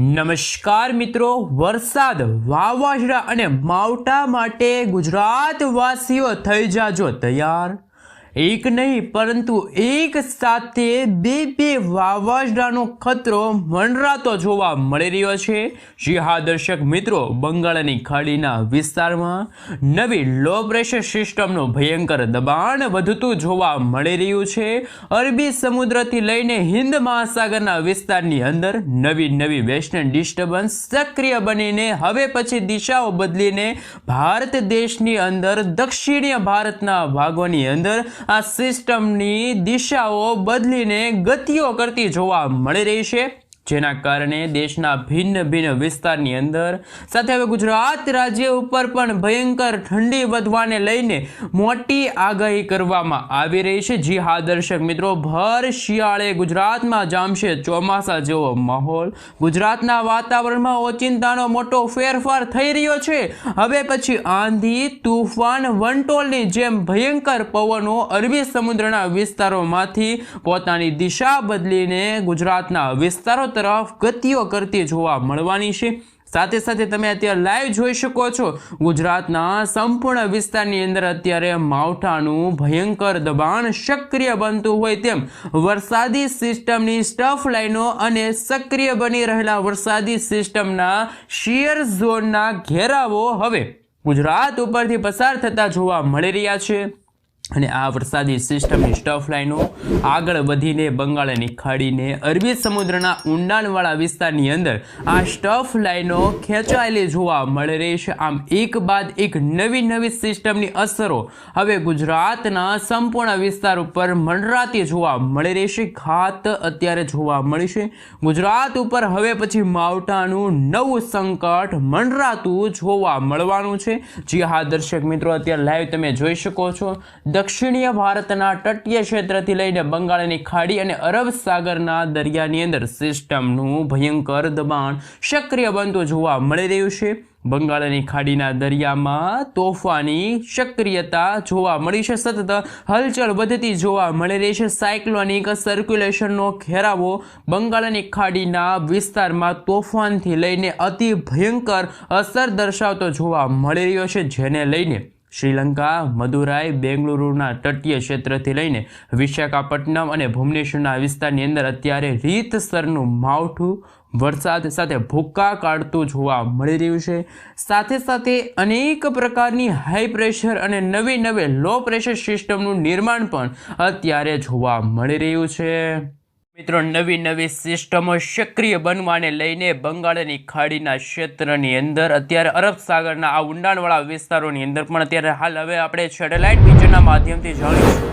નમસ્કાર મિત્રો વરસાદ વાવાઝોડા અને માવઠા માટે ગુજરાતવાસીઓ થઈ જાજો તૈયાર. એક નહીં, પરંતુ એક સાથે બે બે વાવાઝોડાનો ખતરો મંડરાતો જોવા મળી રહ્યો છે. જી હા દર્શક મિત્રો, બંગાળની ખાડીના વિસ્તારમાં નવી લો પ્રેશર સિસ્ટમનું ભયંકર દબાણ વધતું જોવા મળી રહ્યું છે. અરબી સમુદ્રથી લઈને હિન્દ મહાસાગરના વિસ્તારની અંદર નવી નવી વેસ્ટર્ન ડિસ્ટર્બન્સ સક્રિય બનીને હવે પછી દિશાઓ બદલીને ભારત દેશની અંદર દક્ષિણીય ભારતના ભાગોની અંદર આ સિસ્ટમની દિશાઓ બદલીને ગતિઓ કરતી જોવા મળી રહી છે. જેના કારણે દેશના ભિન્ન ભિન્ન વિસ્તારની અંદર સાથે હવે ગુજરાત રાજ્ય ઉપર પણ ભયંકર ઠંડી વધવાને લઈને મોટી આગાહી કરવામાં આવી રહી છે. જી હા, દર્શક મિત્રો, ભર શિયાળે ગુજરાતમાં જામશે ચોમાસા જેવો માહોલ. ગુજરાતના વાતાવરણમાં ઓચિંતાનો મોટો ફેરફાર થઈ રહ્યો છે. હવે પછી આંધી, તુફાન વંટોલની જેમ ભયંકર પવનો અરબી સમુદ્રના વિસ્તારોમાંથી પોતાની દિશા બદલીને ગુજરાતના વિસ્તારો તરફ ગતિઓ કરતી જોવા મળવાની છે. સાથે સાથે તમે અત્યારે લાઈવ જોઈ શકો છો. ગુજરાતના સંપૂર્ણ વિસ્તારની અંદર અત્યારે માવઠાનું ભયંકર દબાણ સક્રિય બનતું હોય તેમ વરસાદી સિસ્ટમની સ્ટફ લાઈનો અને સક્રિય બની રહેલા વરસાદી સિસ્ટમના શિયર ઝોનના ઘેરાવો હવે ગુજરાત ઉપરથી પસાર થતા જોવા મળી રહ્યા છે. અને આ વરસાદી સિસ્ટમની સ્ટફ લાઈનો આગળ વધીને બંગાળની ખાડીને અરબી સમુદ્રના ઊંડાણવાળા વિસ્તારની અંદર આ સ્ટફ લાઈનો ખેંચાયેલી જોવા મળી રહી આમ એક બાદ એક નવી નવી સિસ્ટમની અસરો હવે ગુજરાતના સંપૂર્ણ વિસ્તાર ઉપર મંડરાતી જોવા મળી રહી ઘાત અત્યારે જોવા મળી છે. ગુજરાત ઉપર હવે પછી માવઠાનું નવું સંકટ મંડરાતું જોવા મળવાનું છે. જી હા, દર્શક મિત્રો, અત્યારે લાઈવ તમે જોઈ શકો છો. દક્ષિણીય ભારતના તટીય ક્ષેત્રથી લઈને બંગાળની ખાડી અને અરબ સાગરના દરિયાની અંદર સિસ્ટમનું ભયંકર દબાણ સક્રિય બનતું જોવા મળી રહ્યું છે. બંગાળની ખાડીના દરિયામાં તોફાની સક્રિયતા જોવા મળી છે. સતત હલચલ વધતી જોવા મળી રહી છે. સાયક્લોનિક સર્ક્યુલેશનનો ઘેરાવો બંગાળની ખાડીના વિસ્તારમાં તોફાનથી લઈને અતિ ભયંકર અસર દર્શાવતો જોવા મળી રહ્યો છે, જેને લઈને શ્રીલંકા, મદુરાઈ, બેંગલુરુના તટીય ક્ષેત્રથી લઈને વિશાખાપટ્ટનમ અને ભુવનેશ્વરના વિસ્તારની અંદર અત્યારે રીતસરનું માવઠું વરસાદ સાથે ભૂક્કા કાઢતું જોવા મળી રહ્યું છે. સાથે સાથે અનેક પ્રકારની હાઈ પ્રેશર અને નવી નવી લો પ્રેશર સિસ્ટમનું નિર્માણ પણ અત્યારે જોવા મળી રહ્યું છે. મિત્રો, નવી નવી સિસ્ટમો સક્રિય બનવાને લઈને બંગાળની ખાડીના ક્ષેત્રની અંદર, અત્યારે અરબ સાગરના આ ઊંડાણવાળા વિસ્તારોની અંદર પણ અત્યારે હાલ હવે આપણે સેટેલાઇટ પિક્ચરના માધ્યમથી જાણીશું.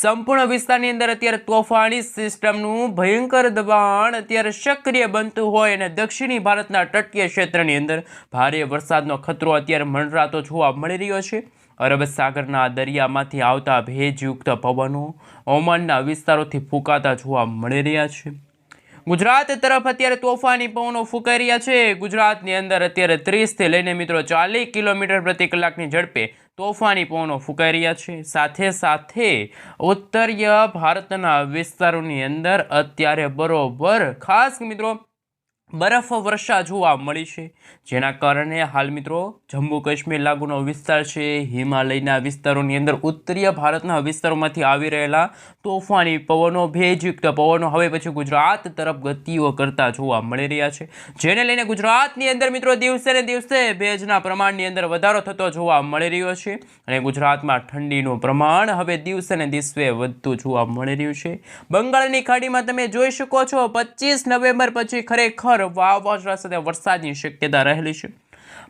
સંપૂર્ણ વિસ્તારની અંદર અત્યારે તોફાની સિસ્ટમનું ભયંકર દબાણ અત્યારે સક્રિય બનતું હોય અને દક્ષિણી ભારતના તટીય ક્ષેત્રની અંદર ભારે વરસાદનો ખતરો અત્યારે મંડરાતો જોવા મળી રહ્યો છે. અરબ સાગરના દરિયામાંથી આવતા ભેજયુક્ત પવનો ઓમાનના વિસ્તારોથી ફૂંકાતા જોવા મળી રહ્યા છે. ગુજરાત તરફ અત્યારે તોફાની પવનો ફૂંકાઈ રહ્યા છે. ગુજરાતની અંદર અત્યારે ત્રીસથી લઈને મિત્રો ચાલીસ કિલોમીટર પ્રતિ કલાકની ઝડપે તોફાની પવનો ફૂંકાઈ રહ્યા છે. સાથે સાથે ઉત્તરીય ભારતના વિસ્તારોની અંદર અત્યારે બરોબર ખાસ મિત્રો બરફ વર્ષા જોવા મળી છે. જેના કારણે હાલ મિત્રો જમ્મુ કાશ્મીર લાગુનો વિસ્તાર છે. હિમાલયના વિસ્તારોની અંદર ઉત્તરીય ભારતના વિસ્તારોમાંથી આવી રહેલા તોફાની પવનો, ભેજયુક્ત પવનો હવે પછી ગુજરાત તરફ ગતિઓ કરતા જોવા મળી રહ્યા છે. જેને લઈને ગુજરાતની અંદર મિત્રો દિવસે ને દિવસે ભેજના પ્રમાણની અંદર વધારો થતો જોવા મળી રહ્યો છે અને ગુજરાતમાં ઠંડીનું પ્રમાણ હવે દિવસે ને દિવસે વધતું જોવા મળી રહ્યું છે. બંગાળની ખાડીમાં તમે જોઈ શકો છો, પચીસ નવેમ્બર પછી ખરેખર વાવાઝોડા સાથે વરસાદની શક્યતા રહેલી છે.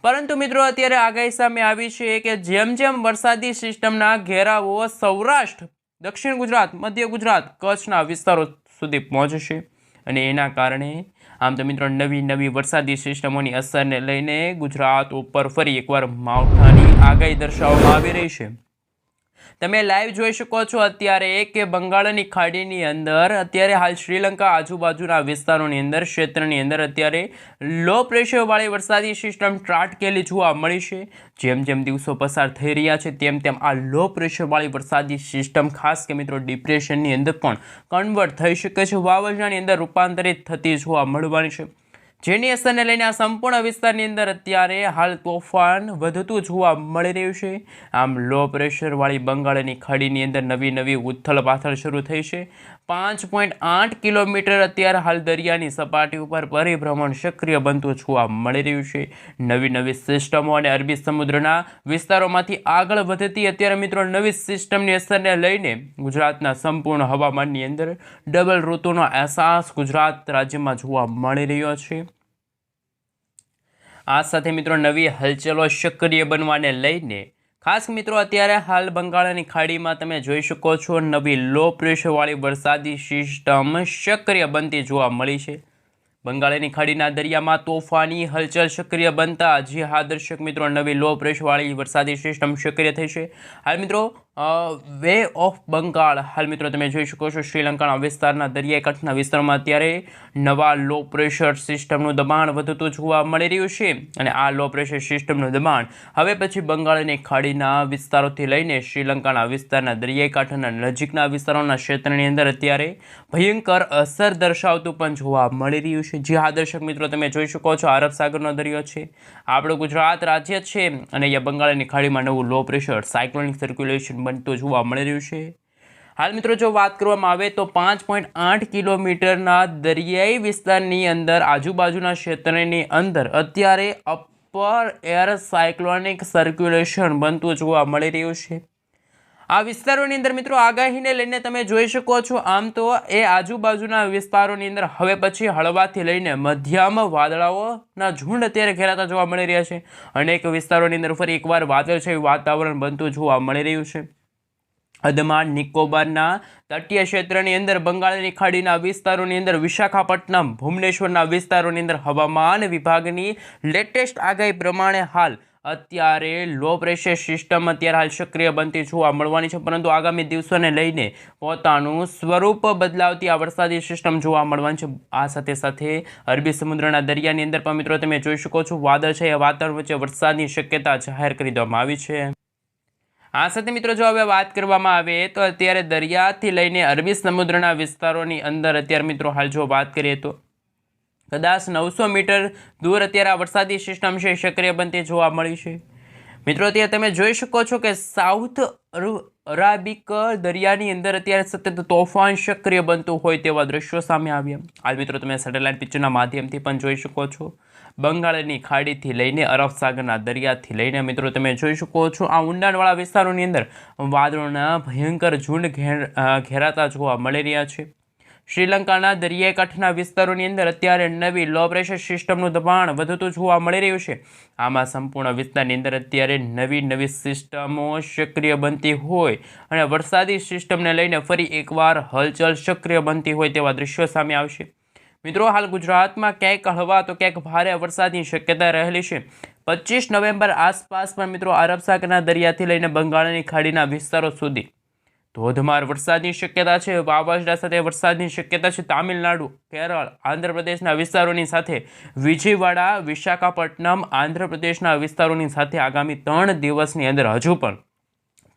પરંતુ મિત્રો, અત્યારે આગાહી સામે આવી છે કે જેમ જેમ વરસાદી સિસ્ટમના ઘેરાવો સૌરાષ્ટ્ર, દક્ષિણ ગુજરાત, મધ્ય ગુજરાત, કચ્છના વિસ્તારો સુધી પહોંચશે અને એના કારણે આમ તો મિત્રો, નવી નવી વરસાદી સિસ્ટમોની અસરને લઈને ગુજરાત ઉપર ફરી એકવાર માવઠાની આગાહી દર્શાવવામાં આવી રહી છે. તમે લાઈવ જોઈ શકો છો અત્યારે કે બંગાળની ખાડીની અંદર. અત્યારે હાલ શ્રીલંકા આજુબાજુના વિસ્તારોની અંદર, ક્ષેત્રની અંદર અત્યારે લો પ્રેશરવાળી વરસાદી સિસ્ટમ ત્રાટકેલી જોવા મળી છે. જેમ જેમ દિવસો પસાર થઈ રહ્યા છે, તેમ તેમ આ લો પ્રેશરવાળી વરસાદી સિસ્ટમ ખાસ કે મિત્રો ડિપ્રેશનની અંદર પણ કન્વર્ટ થઈ શકે છે. વાવાઝોડાની અંદર રૂપાંતરિત થતી જોવા મળવાની છે. જેની અસરને લઈને આ સંપૂર્ણ વિસ્તારની અંદર અત્યારે હાલ તોફાન વધતું જોવા મળી રહ્યું છે. આમ લો પ્રેશરવાળી બંગાળની ખાડીની અંદર નવી નવી ઉથલ પાથલ શરૂ થઈ છે. પાંચ પોઈન્ટ આઠ કિલોમીટર અત્યારે હાલ દરિયાની સપાટી ઉપર પરિભ્રમણ સક્રિય બનતું જોવા મળી રહ્યું છે. નવી નવી સિસ્ટમો અને અરબી સમુદ્રના વિસ્તારોમાંથી આગળ વધતી અત્યારે મિત્રો નવી સિસ્ટમની અસરને લઈને ગુજરાતના સંપૂર્ણ હવામાનની અંદર ડબલ ઋતુનો અહેસાસ ગુજરાત રાજ્યમાં જોવા મળી રહ્યો છે. આ સાથે મિત્રો નવી હલચલો સક્રિય બનવાને લઈને ખાસ મિત્રો, અત્યારે હાલ બંગાળની ખાડીમાં તમે જોઈ શકો છો, નવી લો પ્રેશરવાળી વરસાદી સિસ્ટમ સક્રિય બનતી જોવા મળી છે. બંગાળની ખાડીના દરિયામાં તોફાની હલચલ સક્રિય બનતા જી હા, દર્શક મિત્રો, નવી લો પ્રેશરવાળી વરસાદી સિસ્ટમ સક્રિય થઈ છે. હાલ મિત્રો વે ઓફ બંગાળ હાલ મિત્રો તમે જોઈ શકો છો શ્રીલંકાના વિસ્તારના દરિયાઈકાંઠના વિસ્તારમાં અત્યારે નવા લો પ્રેશર સિસ્ટમનું દબાણ વધતું જોવા મળી રહ્યું છે અને આ લો પ્રેશર સિસ્ટમનું દબાણ હવે પછી બંગાળની ખાડીના વિસ્તારોથી લઈને શ્રીલંકાના વિસ્તારના દરિયાઈકાંઠાના નજીકના વિસ્તારોના ક્ષેત્રની અંદર અત્યારે ભયંકર અસર દર્શાવતું પણ જોવા મળી રહ્યું છે. જે હા, દર્શક મિત્રો, તમે જોઈ શકો છો અરબ સાગરનો દરિયો છે, આપણું ગુજરાત રાજ્ય છે અને અહીંયા બંગાળની ખાડીમાં નવું લો પ્રેશર સાયક્લોનિક સર્ક્યુલેશન બનતું જોવા મળી રહ્યું છે. હાલ મિત્રો જો વાત કરવામાં આવે તો પાંચ પોઈન્ટ આઠ કિલોમીટરના દરિયાઈ વિસ્તારની અંદર આજુબાજુના ક્ષેત્રની અંદર અત્યારે અપર એર સાયક્લોનિક સર્ક્યુલેશન બનતું જોવા મળી રહ્યું છે. આ વિસ્તારોની અંદર મિત્રો આગાહીને લઈને તમે જોઈ શકો છો, આમ તો એ આજુબાજુના વિસ્તારોની અંદર હવે પછી હળવાથી લઈને મધ્યમ વાદળાઓના ઝુંડ અત્યારે ઘેરાતા જોવા મળી રહ્યા છે. અનેક વિસ્તારોની અંદર ફરી એકવાર વાદળછાયું વાતાવરણ બનતું જોવા મળી રહ્યું છે. અદમાન, નિકોબારના તટીય ક્ષેત્રની અંદર, બંગાળની ખાડીના વિસ્તારોની અંદર, વિશાખાપટ્ટનમ, ભુવનેશ્વરના વિસ્તારોની અંદર હવામાન વિભાગની લેટેસ્ટ આગાહી પ્રમાણે હાલ અત્યારે લો પ્રેશર સિસ્ટમ અત્યારે હાલ સક્રિય બનતી જોવા મળવાની છે, પરંતુ આગામી દિવસોને લઈને પોતાનું સ્વરૂપ બદલાવતી આ વરસાદી સિસ્ટમ જોવા મળવાની છે. આ સાથે સાથે અરબી સમુદ્રના દરિયાની અંદર પણ મિત્રો તમે જોઈ શકો છો, વાદળ છે, એ વાતાવરણ વચ્ચે વરસાદની શક્યતા જાહેર કરી દેવામાં આવી છે. આ સાથે મિત્રો જો હવે વાત કરવામાં આવે તો અત્યારે દરિયાથી લઈને અરબી સમુદ્રના વિસ્તારોની અંદર અત્યારે મિત્રો હાલ જો વાત કરીએ તો કદાચ નવસો મીટર દૂર અત્યારે આ વરસાદી સિસ્ટમ છે સક્રિય બનતી જોવા મળી છે. મિત્રો, અત્યારે તમે જોઈ શકો છો કે સાઉથ અરાબિક દરિયાની અંદર અત્યારે સતત તોફાન સક્રિય બનતું હોય તેવા દ્રશ્યો સામે આવ્યા. હાલ મિત્રો, તમે સેટેલાઇટ પિક્ચરના માધ્યમથી પણ જોઈ શકો છો. બંગાળની ખાડીથી લઈને અરબ સાગરના દરિયાથી લઈને મિત્રો, તમે જોઈ શકો છો આ ઊંડાણવાળા વિસ્તારોની અંદર વાદળોના ભયંકર ઝુંડ ઘેર ઘેરાતા જોવા મળી રહ્યા છે. શ્રીલંકાના દરિયાઈ કાંઠના વિસ્તારોની અંદર અત્યારે નવી લો પ્રેશર સિસ્ટમનું દબાણ વધતું જોવા મળી રહ્યું છે. આમાં સંપૂર્ણ વિસ્તારની અંદર અત્યારે નવી નવી સિસ્ટમો સક્રિય બનતી હોય અને વરસાદી સિસ્ટમને લઈને ફરી એકવાર હલચલ સક્રિય બનતી હોય તેવા દ્રશ્યો સામે આવશે. મિત્રો, હાલ ગુજરાતમાં ક્યાંક હળવા તો ક્યાંક ભારે વરસાદની શક્યતા રહેલી છે. પચીસ નવેમ્બર આસપાસ પણ મિત્રો, અરબ સાગરના દરિયાથી લઈને બંગાળની ખાડીના વિસ્તારો સુધી ધોધમાર વરસાદની શક્યતા છે, વાવાઝોડા સાથે વરસાદની શક્યતા છે, તામિલનાડુ, કેરળ, આંધ્રપ્રદેશના વિસ્તારોની સાથે, વિજયવાડા, વિશાખાપટ્ટનમ, આંધ્રપ્રદેશના વિસ્તારોની સાથે આગામી ત્રણ દિવસની અંદર હજુ પણ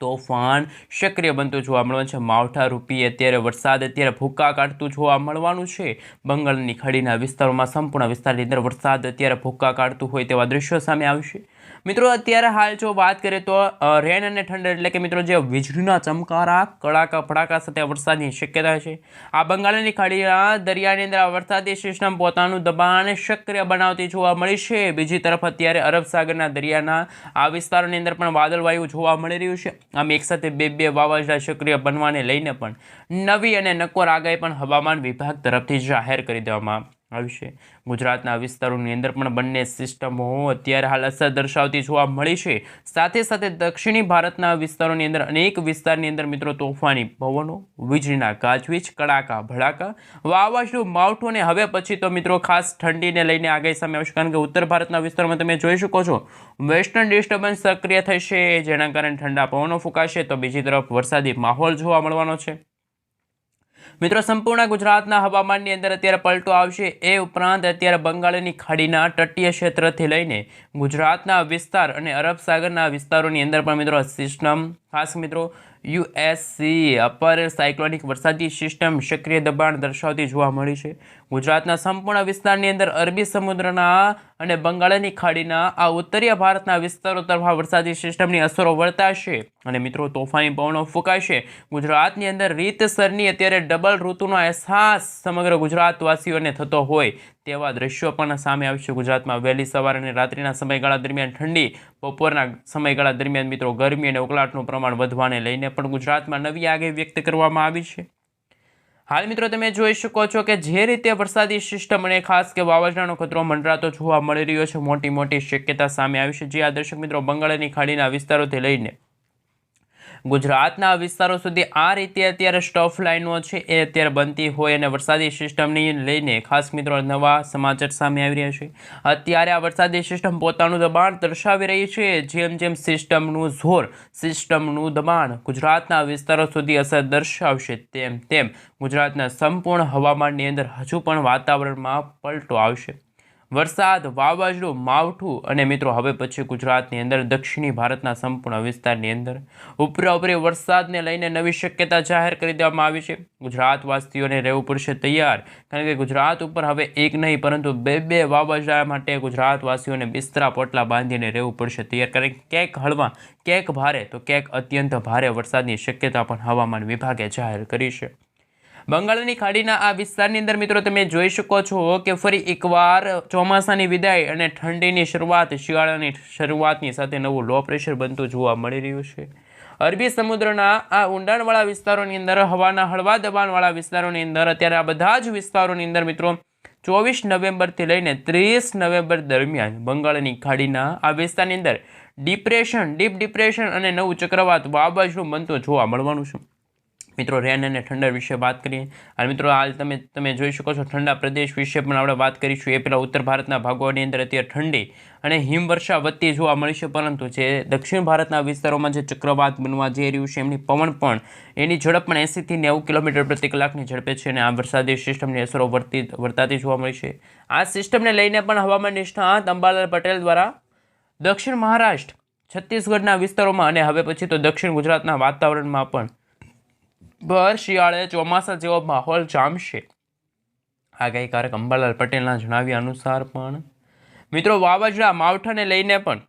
તોફાન સક્રિય બનતું જોવા મળવાનું છે. માવઠા રૂપી અત્યારે વરસાદ, અત્યારે ભૂકા કાઢતું જોવા મળવાનું છે. બંગાળની ખાડીના વિસ્તારોમાં સંપૂર્ણ વિસ્તારની અંદર વરસાદ, અત્યારે ભૂકા કાઢતું હોય તેવા દ્રશ્યો સામે આવશે મિત્રો, અત્યારે હાલ જો વાત કરીએ તો રેન અને ઠંડ એટલે કે મિત્રો જે વીજળીના ચમકારા, કડાકા ફડાકા સાથે વરસાદની શક્યતા છે. આ બંગાળની ખાડીના દરિયાની અંદર આ વરસાદી સિસ્ટમ પોતાનું દબાણ સક્રિય બનાવતી જોવા મળી છે. બીજી તરફ અત્યારે અરબ સાગરના દરિયાના આ વિસ્તારોની અંદર પણ વાદળવાયુ જોવા મળી રહ્યું છે. આમ એકસાથે બે બે વાવાઝોડા સક્રિય બનવાને લઈને પણ નવી અને નકોર આગાહી પણ હવામાન વિભાગ તરફથી જાહેર કરી દેવામાં આવી છે ગુજરાતના વિસ્તારોની અંદર પણ બંને સિસ્ટમો અત્યારે હાલ અસર દર્શાવતી જોવા મળી છે. સાથે સાથે દક્ષિણી ભારતના વિસ્તારોની અંદર અનેક વિસ્તારની અંદર મિત્રો તોફાની પવનો, વીજળીના ગાજવીજ, કડાકા ભડાકા, વાવાઝોડું, માવઠું અને હવે પછી તો મિત્રો ખાસ ઠંડીને લઈને આગાહી સામે આવશે કારણ કે ઉત્તર ભારતના વિસ્તારોમાં તમે જોઈ શકો છો, વેસ્ટર્ન ડિસ્ટર્બન્સ સક્રિય થશે, જેના કારણે ઠંડા પવનો ફૂંકાશે, તો બીજી તરફ વરસાદી માહોલ જોવા મળવાનો છે. મિત્રો, સંપૂર્ણ ગુજરાતના હવામાનની અંદર અત્યારે પલટો આવશે. એ ઉપરાંત અત્યારે બંગાળની ખાડીના તટીય ક્ષેત્રથી લઈને ગુજરાતના વિસ્તાર અને અરબ સાગરના વિસ્તારોની અંદર પણ મિત્રો, સિસ્ટમ ખાસ મિત્રો યુએસસી અપર સાયક્લોનિક વરસાદી સિસ્ટમ સક્રિય દબાણ દર્શાવતી જોવા મળી છે. ગુજરાતના સંપૂર્ણ વિસ્તારની અંદર અરબી સમુદ્રના અને બંગાળની ખાડીના આ ઉત્તરીય ભારતના વિસ્તારો તરફ વરસાદી સિસ્ટમની અસરો વર્તાશે. અને મિત્રો, તોફાની પવનો ફૂંકાશે. ગુજરાતની અંદર રીતસરની અત્યારે ડબલ ઋતુનો અહેસાસ સમગ્ર ગુજરાતવાસીઓને થતો હોય તેવા દ્રશ્યો પણ સામે આવશે ગુજરાતમાં વહેલી સવાર અને રાત્રિના સમયગાળા દરમિયાન ઠંડી, બપોરના સમયગાળા દરમિયાન મિત્રો ગરમી અને ઉકળાટનું પ્રમાણ વધવાને લઈને પણ ગુજરાતમાં નવી આગાહી વ્યક્ત કરવામાં આવી છે. હાલ મિત્રો તમે જોઈ શકો છો કે જે રીતે વરસાદી સિસ્ટમ અને ખાસ કે વાવાઝોડાનો ખતરો મંડરાતો જોવા મળી રહ્યો છે મોટી મોટી શક્યતા સામે આવી છે. જે આ દર્શક મિત્રો બંગાળની ખાડીના વિસ્તારોથી લઈને ગુજરાતના વિસ્તારો સુધી આ રીતે અત્યારે સ્ટફ લાઈનો છે, એ અત્યારે બનતી હોય અને વરસાદી સિસ્ટમની લઈને ખાસ મિત્રો નવા સમાચાર સામે આવી રહ્યા છે. અત્યારે આ વરસાદી સિસ્ટમ પોતાનું દબાણ દર્શાવી રહી છે. જેમ જેમ સિસ્ટમનું જોર સિસ્ટમનું દબાણ ગુજરાતના વિસ્તારો સુધી અસર દર્શાવશે, તેમ તેમ ગુજરાતના સંપૂર્ણ હવામાનની અંદર હજુ પણ વાતાવરણમાં પલટો આવશે. વરસાદ, વાવાઝોડું, માવઠું અને મિત્રો હવે પછી ગુજરાતની અંદર, દક્ષિણી ભારતના સંપૂર્ણ વિસ્તારની અંદર ઉપરાઉપરી વરસાદને લઈને નવી શક્યતા જાહેર કરી દેવામાં આવી છે. ગુજરાતવાસીઓને રહેવું પડશે તૈયાર, કારણ કે ગુજરાત ઉપર હવે એક નહીં, પરંતુ બે બે વાવાઝોડા માટે ગુજરાતવાસીઓને બિસ્તરા પોટલા બાંધીને રહેવું પડશે તૈયાર. કારણ કે ક્યાંક હળવા, ક્યાંક ભારે, તો ક્યાંક અત્યંત ભારે વરસાદની શક્યતા પણ હવામાન વિભાગે જાહેર કરી છે. બંગાળની ખાડીના આ વિસ્તારની અંદર મિત્રો તમે જોઈ શકો છો કે ફરી એકવાર ચોમાસાની વિદાય અને ઠંડીની શરૂઆત, શિયાળાની શરૂઆતની સાથે નવું લો પ્રેશર બનતું જોવા મળી રહ્યું છે. અરબી સમુદ્રના આ ઊંડાણવાળા વિસ્તારોની અંદર, હવાના હળવા દબાણવાળા વિસ્તારોની અંદર, અત્યારે આ બધા જ વિસ્તારોની અંદર મિત્રો ચોવીસ નવેમ્બરથી લઈને ત્રીસ નવેમ્બર દરમિયાન બંગાળની ખાડીના આ વિસ્તારની અંદર ડિપ્રેશન ડીપ ડિપ્રેશન અને નવું ચક્રવાત વાવાઝોડું બનતું જોવા મળવાનું છે. મિત્રો, રેન અને ઠંડા વિશે વાત કરીએ. અને મિત્રો, હાલ તમે તમે જોઈ શકો છો, ઠંડા પ્રદેશ વિશે પણ આપણે વાત કરીશું. એ પહેલાં ઉત્તર ભારતના ભાગોની અંદર અત્યારે ઠંડી અને હિમવર્ષા વધતી જોવા મળી છે, પરંતુ જે દક્ષિણ ભારતના વિસ્તારોમાં જે ચક્રવાત બનવા જઈ રહ્યું છે, એમની પવન પણ, એની ઝડપ પણ એંસીથી નેવું કિલોમીટર પ્રતિ કલાકની ઝડપે છે અને આ વરસાદી સિસ્ટમની અસરો વર્તી, વર્તાતી જોવા મળી છે. આ સિસ્ટમને લઈને પણ હવામાન નિષ્ણાત અંબાલાલ પટેલ દ્વારા દક્ષિણ મહારાષ્ટ્ર, છત્તીસગઢના વિસ્તારોમાં અને હવે પછી તો દક્ષિણ ગુજરાતના વાતાવરણમાં પણ ભર શિયાળે ચોમાસા જેવો માહોલ જામશે. આગાહીકારક અંબાલાલ પટેલના જણાવ્યા અનુસાર પણ. મિત્રો, વાવાઝોડા માવઠાને લઈને પણ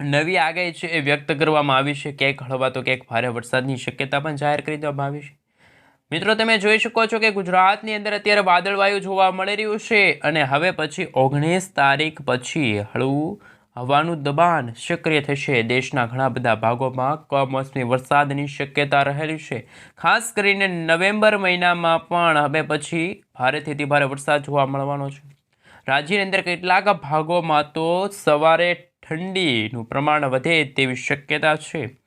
નવી આગાહી છે એ વ્યક્ત કરવામાં આવી છે. ક્યાંક હળવા તો ક્યાંક ભારે વરસાદની શક્યતા પણ જાહેર કરી દેવામાં આવી છે. મિત્રો, તમે જોઈ શકો છો કે ગુજરાતની અંદર અત્યારે વાદળવાયુ જોવા મળી રહ્યું છે અને હવે પછી ઓગણીસ તારીખ પછી હળવું હવાનું દબાણ સક્રિય થશે. દેશના ઘણા બધા ભાગોમાં કમોસમી વરસાદની શક્યતા રહેલી છે. ખાસ કરીને નવેમ્બર મહિનામાં પણ હવે પછી ભારેથી ભારે વરસાદ જોવા મળવાનો છે. રાજ્યની અંદર કેટલાક ભાગોમાં તો સવારે ઠંડીનું પ્રમાણ વધે તેવી શક્યતા છે.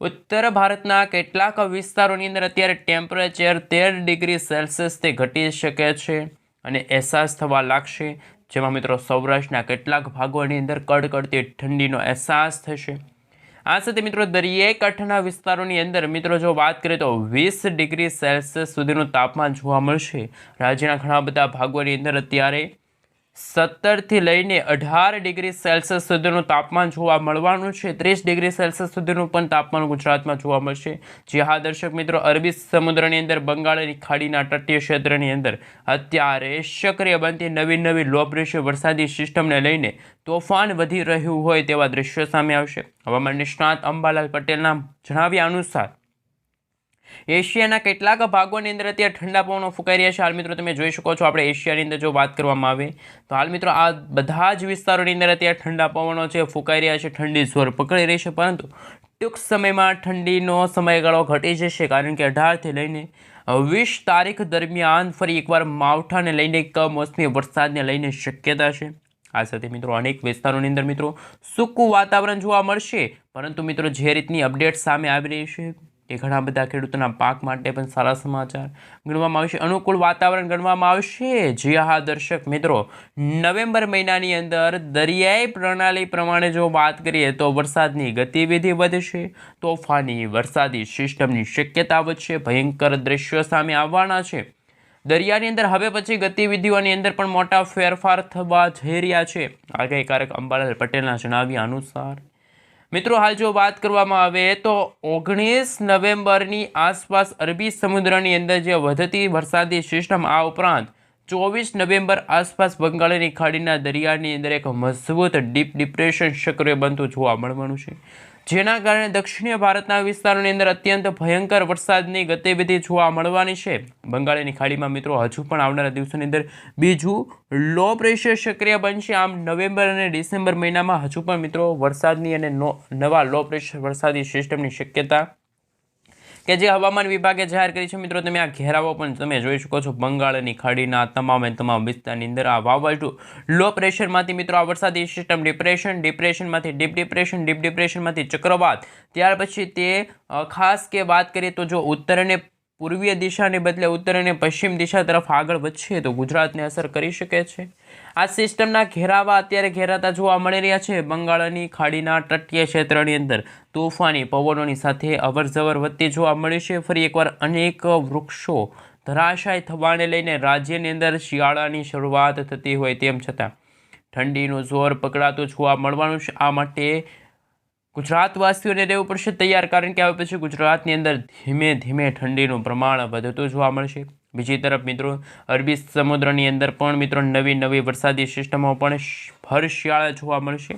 ઉત્તર ભારતના કેટલાક વિસ્તારોની અંદર અત્યારે ટેમ્પરેચર તેર ડિગ્રી સેલ્સિયસથી ઘટી શકે છે અને અહેસાસ થવા લાગશે. જેમાં મિત્રો સૌરાષ્ટ્રના કેટલાક ભાગોની અંદર કડકડતી ઠંડીનો અહેસાસ થશે. આ સાથે મિત્રો દરિયાઈ કાંઠાના વિસ્તારોની અંદર મિત્રો જો વાત કરીએ તો વીસ ડિગ્રી સેલ્સિયસ સુધીનું તાપમાન જોવા મળશે. રાજ્યના ઘણા બધા ભાગોની અંદર અત્યારે સત્તરથી લઈને અઢાર ડિગ્રી સેલ્સિયસ સુધીનું તાપમાન જોવા મળવાનું છે. ત્રીસ ડિગ્રી સેલ્સિયસ સુધીનું પણ તાપમાન ગુજરાતમાં જોવા મળશે. જે હા, દર્શક મિત્રો, અરબી સમુદ્રની અંદર, બંગાળની ખાડીના તટીય ક્ષેત્રની અંદર અત્યારે સક્રિય બનતી નવી નવી લો પ્રેશર વરસાદી સિસ્ટમને લઈને તોફાન વધી રહ્યું હોય તેવા દ્રશ્યો સામે આવશે. હવામાન નિષ્ણાત અંબાલાલ પટેલના જણાવ્યા અનુસાર એશિયાના કેટલાક ભાગોની અંદર અત્યારે ઠંડા પવનો ફૂંકાઈ રહ્યા છે. હાલ મિત્રો તમે જોઈ શકો છો આપણે એશિયાની અંદર જો વાત કરવામાં આવે, તો હાલ મિત્રો આ બધા જ વિસ્તારોની અંદર અત્યારે ઠંડા પવનો છે, ફૂંકાઈ રહ્યા છે. ઠંડી સ્વર પકડી રહી છે, પરંતુ ટૂંક સમયમાં ઠંડીનો સમયગાળો ઘટી જશે, કારણ કે અઢારથી લઈને વીસ તારીખ દરમિયાન ફરી એકવાર માવઠાને લઈને કમોસમી વરસાદને લઈને શક્યતા છે. આ સાથે મિત્રો અનેક વિસ્તારોની અંદર મિત્રો સૂકું વાતાવરણ જોવા મળશે, પરંતુ મિત્રો જે રીતની અપડેટ સામે આવી રહી છે એ ઘણા બધા ખેડૂતોના પાક માટે પણ સારા સમાચાર ગણવામાં આવશે. અનુકૂળ વાતાવરણ ગણવામાં આવશે. જી હા, દર્શક મિત્રો, નવેમ્બર મહિનાની અંદર દરિયાઈ પ્રણાલી પ્રમાણે જો વાત કરીએ તો વરસાદની ગતિવિધિ વધશે. તોફાની વરસાદી સિસ્ટમની શક્યતા વધશે. ભયંકર દ્રશ્યો સામે આવવાના છે. દરિયાની અંદર હવે પછી ગતિવિધિઓની અંદર પણ મોટા ફેરફાર થવા જઈ રહ્યા છે. આગાહીકારક અંબાલાલ પટેલના જણાવ્યા અનુસાર મિત્રો, હાલ જો વાત કરવામાં આવે તો ઓગણીસ નવેમ્બરની આસપાસ અરબી સમુદ્રની અંદર જે વધતી વરસાદી સિસ્ટમ, આ ઉપરાંત ચોવીસ નવેમ્બર આસપાસ બંગાળની ખાડીના દરિયાની અંદર એક મજબૂત ડીપ ડિપ્રેશન સક્રિય બનતું જોવા મળવાનું છે. જેના કારણે દક્ષિણીય ભારતના વિસ્તારોની અંદર અત્યંત ભયંકર વરસાદની ગતિવિધિ જોવા મળવાની છે. બંગાળની ખાડીમાં મિત્રો હજુ પણ આવનારા દિવસોની અંદર બીજું લો પ્રેશર સક્રિય બનશે. આમ નવેમ્બર અને ડિસેમ્બર મહિનામાં હજુ પણ મિત્રો વરસાદની અને નવા લો પ્રેશર વરસાદી સિસ્ટમની શક્યતા કે જે હવામાન વિભાગે જાહેર કરી છે, મિત્રો, તમે આ ઘેરાવો પણ તમે જોઈ શકો છો બંગાળની ખાડીના તમામે તમામ વિસ્તારની અંદર આ વાવાઝોડું લો પ્રેશરમાંથી મિત્રો, આ વરસાદી સિસ્ટમ ડિપ્રેશન ડિપ્રેશનમાંથી ડીપ ડિપ્રેશન ડીપ ડિપ્રેશનમાંથી ચક્રવાત. ત્યાર પછી તે ખાસ કે વાત કરીએ તો જો ઉત્તર અને પૂર્વીય દિશાને બદલે ઉત્તર અને પશ્ચિમ દિશા તરફ આગળ વધશે તો ગુજરાતને અસર કરી શકે છે. આ સિસ્ટમના ઘેરાવા અત્યારે ઘેરાતા જોવા મળી રહ્યા છે. બંગાળની ખાડીના તટીય ક્ષેત્રની અંદર તોફાની પવનોની સાથે અવરજવર વધતી જોવા મળી છે. ફરી એકવાર અનેક વૃક્ષો ધરાશાય થવાને લઈને રાજ્યની અંદર શિયાળાની શરૂઆત થતી હોય તેમ છતાં ઠંડીનું જોર પકડાતું જોવા મળવાનું છે. આ માટે ગુજરાતવાસીઓને રહેવું પડશે તૈયાર, કારણ કે હવે પછી ગુજરાતની અંદર ધીમે ધીમે ઠંડીનું પ્રમાણ વધતું જોવા મળશે. બીજી તરફ મિત્રો, અરબી સમુદ્રની અંદર પણ મિત્રો નવી નવી વરસાદી સિસ્ટમો પણ શ- શિયાળા જોવા મળશે.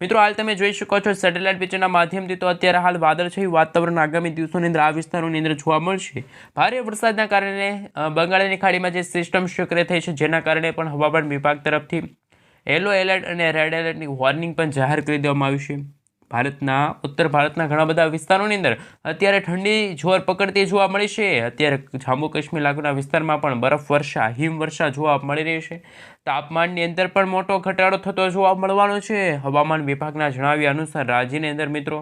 મિત્રો, હાલ તમે જોઈ શકો છો, સેટેલાઇટ પિક્ચરના માધ્યમથી તો અત્યારે હાલ વાદળ છે વાતાવરણ આગામી દિવસોની અંદર આ વિસ્તારોની અંદર જોવા મળશે. ભારે વરસાદના કારણે બંગાળની ખાડીમાં જે સિસ્ટમ સક્રિય થઈ છે જેના કારણે પણ હવામાન વિભાગ તરફથી યલો એલર્ટ અને રેડ એલર્ટની વોર્નિંગ પણ જાહેર કરી દેવામાં આવી છે. ભારતના, ઉત્તર ભારતના ઘણા બધા વિસ્તારોની અંદર અત્યારે ઠંડી જોર પકડતી જોવા મળી છે. અત્યારે જમ્મુ કાશ્મીર લાગુના વિસ્તારમાં પણ બરફ વર્ષા હિમવર્ષા જોવા મળી રહી છે. તાપમાનની અંદર પણ મોટો ઘટાડો થતો જોવા મળવાનો છે. હવામાન વિભાગના જણાવ્યા અનુસાર રાજ્યની અંદર મિત્રો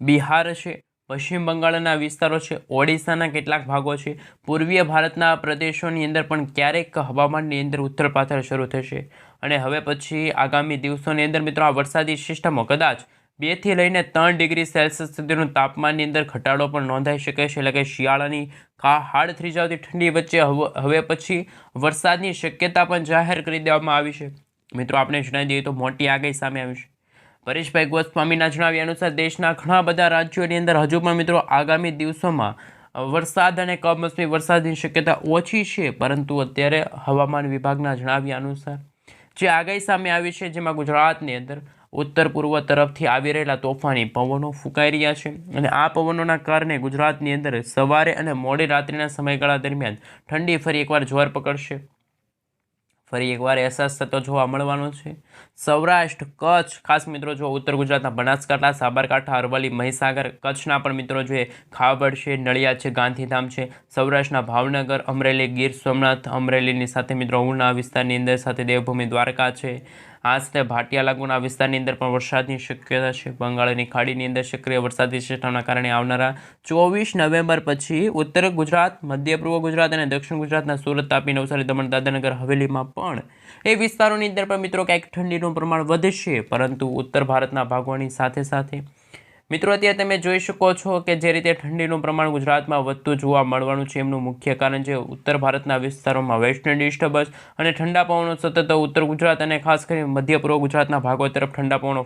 બિહાર છે, પશ્ચિમ બંગાળના વિસ્તારો છે, ઓડિશાના કેટલાક ભાગો છે. પૂર્વીય ભારતના પ્રદેશોની અંદર પણ ક્યારેક હવામાનની અંદર ઉત્તરપાથર શરૂ થશે. અને હવે પછી આગામી દિવસોની અંદર મિત્રો આ વરસાદી સિસ્ટમો કદાચ બેથી લઈને ત્રણ ડિગ્રી સેલ્સિયસ સુધીનું તાપમાનની અંદર ઘટાડો પણ નોંધાઈ શકે છે. એટલે કે શિયાળાની હાડ થઈ જાવતી ઠંડી વચ્ચે હવે પછી વરસાદની શક્યતા પણ જાહેર કરી દેવામાં આવી છે. મિત્રો આપણે જણાવી દઈએ તો મોટી આગાહી સામે આવી છે. પરેશભાઈ ગોસ્વામીના જણાવ્યા અનુસાર દેશના ઘણા બધા રાજ્યોની અંદર હજુ પણ મિત્રો આગામી દિવસોમાં વરસાદ અને કમોસમી વરસાદની શક્યતા ઓછી છે. પરંતુ અત્યારે હવામાન વિભાગના જણાવ્યા અનુસાર જે આગાહી સામે આવી છે, જેમાં ગુજરાતની અંદર ઉત્તર પૂર્વ તરફથી આવી રહેલા તોફાની પવનો ફૂંકાઈ રહ્યા છે અને આ પવનોના કારણે ગુજરાતની અંદર સવારે અને મોડી રાત્રિના સમયગાળા દરમિયાન ઠંડી ફરી એકવાર જોર પકડશે. ફરી એકવાર અહેસાસ થતો જોવા મળવાનો છે. સૌરાષ્ટ્ર, કચ્છ, ખાસ મિત્રો જો ઉત્તર ગુજરાતના બનાસકાંઠા, સાબરકાંઠા, અરવલ્લી, મહીસાગર, કચ્છના પણ મિત્રો જોઈએ ખાવડ છે નડિયાદ છે, ગાંધીધામ છે, સૌરાષ્ટ્રના ભાવનગર, અમરેલી, ગીર સોમનાથ, અમરેલીની સાથે મિત્રો ઉના વિસ્તારની અંદર સાથે દેવભૂમિ દ્વારકા છે. આ સાથે ભાટિયા લાગુના વિસ્તારની અંદર પણ વરસાદની શક્યતા છે. બંગાળની ખાડીની અંદર સક્રિય વરસાદી સિસ્ટમના કારણે આવનારા ચોવીસ નવેમ્બર પછી ઉત્તર ગુજરાત, મધ્ય પૂર્વ ગુજરાત અને દક્ષિણ ગુજરાતના સુરત, તાપી, નવસારી, દમણ, દાદરાનગર, હવેલીમાં પણ એ વિસ્તારોની અંદર પણ મિત્રો ક્યાંક ઠંડીનું પ્રમાણ વધશે. પરંતુ ઉત્તર ભારતના ભાગોની સાથે સાથે મિત્રો, અત્યારે તમે જોઈ શકો છો કે જે રીતે ઠંડીનું પ્રમાણ ગુજરાતમાં વધતું જોવા મળવાનું છે, એમનું મુખ્ય કારણ છે ઉત્તર ભારતના વિસ્તારોમાં વેસ્ટર્ન ડિસ્ટર્બન્સ અને ઠંડા પવનો સતત ઉત્તર ગુજરાત અને ખાસ કરીને મધ્ય પૂર્વ ગુજરાતના ભાગો તરફ ઠંડા પવનો